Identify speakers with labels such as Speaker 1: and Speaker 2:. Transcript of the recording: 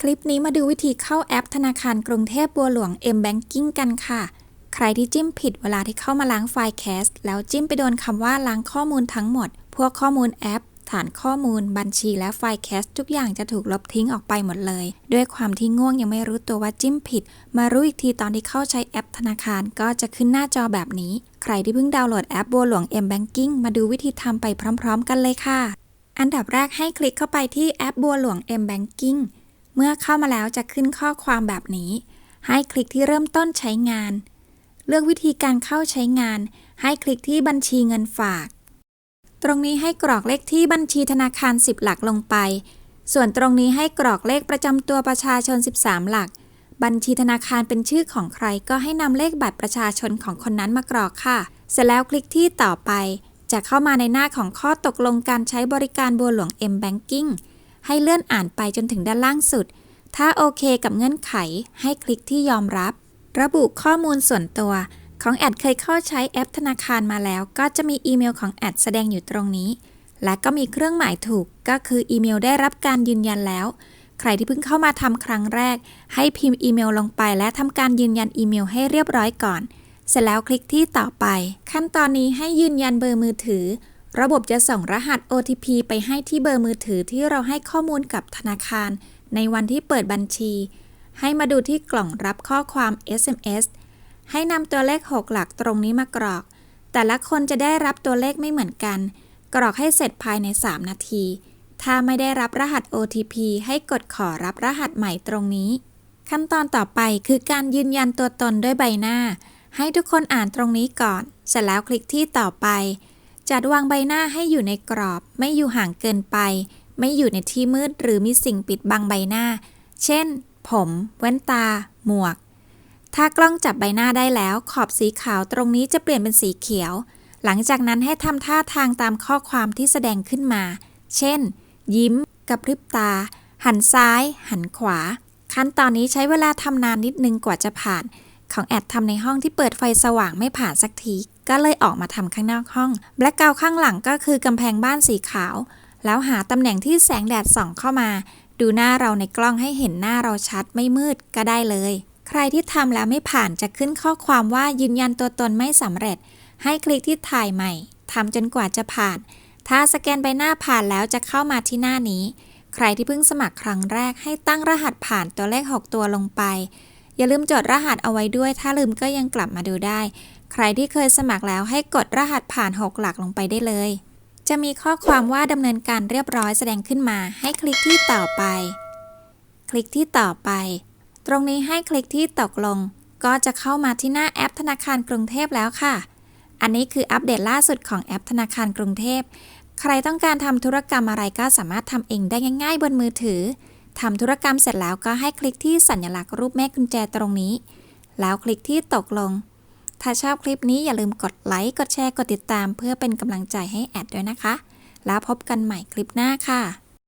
Speaker 1: คลิปนี้มาดูวิธีเข้าแอปธนาคารกรุงเทพบัวหลวง M Banking กันค่ะ ใครที่จิ้มผิดเวลาที่เข้ามาล้างไฟล์แคสแล้วจิ้มไปโดนคำว่าล้างข้อมูลทั้งหมด พวกข้อมูลแอป ฐานข้อมูล บัญชีและไฟล์แคสทุกอย่างจะถูกลบทิ้งออกไปหมดเลย ด้วยความที่ง่วงยังไม่รู้ตัวว่าจิ้มผิด มารู้อีกทีตอนที่เข้าใช้แอปธนาคารก็จะขึ้นหน้าจอแบบนี้ ใครที่เพิ่งดาวน์โหลดแอปบัวหลวง M Banking มาดูวิธีทำไปพร้อม ๆ กันเลยค่ะ อันดับแรกให้คลิกเข้าไปที่แอปบัวหลวง M Banking เมื่อเข้ามาแล้วจะขึ้นข้อความแบบนี้ ให้คลิกที่เริ่มต้นใช้งาน เลือกวิธีการเข้าใช้งาน ให้คลิกที่บัญชีเงินฝาก ตรงนี้ให้กรอกเลขที่บัญชีธนาคาร 10 หลักลงไป ส่วนตรงนี้ให้กรอกเลขประจำตัวประชาชน 13 หลัก บัญชีธนาคารเป็นชื่อของใคร ก็ให้นำเลขบัตรประชาชนของคนนั้นมากรอกค่ะ เสร็จแล้วคลิกที่ต่อไป จะเข้ามาในหน้าของข้อตกลงการใช้บริการบัวหลวง M Banking ให้เลื่อนอ่านไปจนถึงด้านล่างสุด ถ้าโอเคกับเงื่อนไข ให้คลิกที่ยอมรับ ระบุข้อมูลส่วนตัว ของแอดเคยเข้าใช้แอปธนาคารมาแล้ว ก็จะมีอีเมลของแอดแสดงอยู่ตรงนี้ และก็มีเครื่องหมายถูก ก็คืออีเมลได้รับการยืนยันแล้ว ใครที่เพิ่งเข้ามาทำครั้งแรก ให้พิมพ์อีเมลลงไป และทำการยืนยันอีเมลให้เรียบร้อยก่อน เสร็จแล้วคลิกที่ต่อไป ขั้นตอนนี้ให้ยืนยันเบอร์มือถือ ระบบจะส่งรหัส OTP ไปให้ที่เบอร์มือถือที่เราให้ข้อมูลกับธนาคาร ในวันที่เปิดบัญชี ให้มาดูที่กล่องรับข้อความ SMS ให้นำตัวเลข 6 หลักตรงนี้มากรอก แต่ละคนจะได้รับตัวเลขไม่เหมือนกัน กรอกให้เสร็จภายใน 3 นาที ถ้าไม่ได้รับรหัส OTP ให้กดขอรับรหัสใหม่ตรงนี้ ขั้นตอนต่อไปคือการยืนยันตัวตนด้วยใบหน้า ให้ทุกคนอ่านตรงนี้ก่อน เสร็จแล้วคลิกที่ต่อไป จัดวางใบหน้าให้อยู่ในกรอบ ไม่อยู่ห่างเกินไป ไม่อยู่ในที่มืดหรือมีสิ่งปิดบังใบหน้า เช่น ผม แว่นตา หมวก ถ้ากล้องจับใบหน้าได้แล้ว ขอบสีขาวตรงนี้จะเปลี่ยนเป็นสีเขียว หลังจากนั้นให้ทำท่าทางตามข้อความที่แสดงขึ้นมา เช่น ยิ้ม กระพริบตา หันซ้าย หันขวา ขั้นตอนนี้ใช้เวลาทำนานนิดนึงกว่าจะผ่าน ของแอดทำในห้องที่เปิดไฟสว่างไม่ผ่านสักที ก็เลยออกมาทำข้างนอกห้อง แบล็กกาวข้างหลังก็คือกำแพงบ้านสีขาว แล้วหาตำแหน่งที่แสงแดดส่องเข้ามา ดูหน้าเราในกล้องให้เห็นหน้าเราชัดไม่มืดก็ได้เลย ใครที่ทำแล้วไม่ผ่านจะขึ้นข้อความว่ายืนยันตัวตนไม่สำเร็จ ให้คลิกที่ถ่ายใหม่ทำจนกว่าจะผ่าน ถ้าสแกนใบหน้าผ่านแล้วจะเข้ามาที่หน้านี้ ใครที่เพิ่งสมัครครั้งแรกให้ตั้งรหัสผ่านตัวเลข 6 ตัวลงไปอย่าลืมจดรหัสเอาไว้ด้วย ถ้าลืมก็ยังกลับมาดูได้ ใครที่เคยสมัครแล้วให้กดรหัสผ่าน 6 หลักลงไปได้เลย จะมีข้อความว่าดำเนินการเรียบร้อยแสดงขึ้นมา ให้คลิกที่ต่อไป คลิกที่ต่อไป ตรงนี้ให้คลิกที่ตกลง ก็จะเข้ามาที่หน้าแอปธนาคารกรุงเทพแล้วค่ะ อันนี้คืออัปเดตล่าสุดของแอปธนาคารกรุงเทพ ใครต้องการทำธุรกรรมอะไรก็สามารถทำเองได้ง่าย ๆ บนมือถือทำธุรกรรมเสร็จแล้วก็ให้คลิกที่สัญลักษณ์รูปแม่กุญแจตรงนี้ แล้วคลิกที่ตกลง ถ้าชอบคลิปนี้อย่าลืมกดไลค์ กดแชร์ กดติดตาม เพื่อเป็นกำลังใจให้แอดด้วยนะคะ แล้วพบกันใหม่คลิปหน้าค่ะ